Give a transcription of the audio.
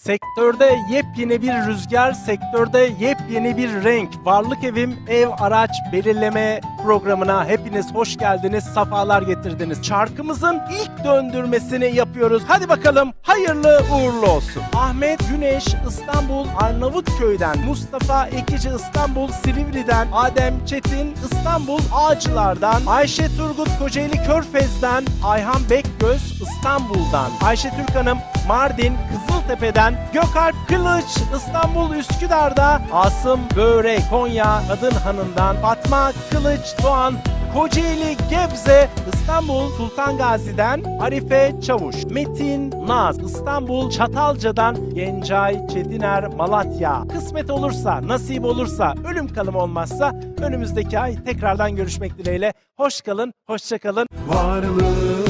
Sektörde yepyeni bir rüzgar, sektörde yepyeni bir renk. Varlık Evim Ev Araç Belirleme programına hepiniz hoş geldiniz, safalar getirdiniz. Çarkımızın ilk döndürmesini yapıyoruz. Hadi bakalım hayırlı uğurlu olsun. Ahmet Güneş İstanbul Arnavutköy'den, Mustafa Ekici İstanbul Silivri'den, Adem Çetin İstanbul Ağacılar'dan, Ayşe Turgut Kocaeli Körfez'den, Ayhan Bekgöz İstanbul'dan, Ayşe Türk Hanım Mardin Kızıltepe'den, Gökalp Kılıç İstanbul Üsküdar'da, Asım Börek Konya Kadınhanı'ndan, Fatma Kılıç Doğan Kocaeli Gebze İstanbul Sultan Gazi'den Arife Çavuş, Metin Naz İstanbul Çatalca'dan Gencay Çetiner Malatya. Kısmet olursa, nasip olursa, ölüm kalım olmazsa önümüzdeki ay tekrardan görüşmek dileğiyle. Hoş kalın, hoşça kalın. Varlık evi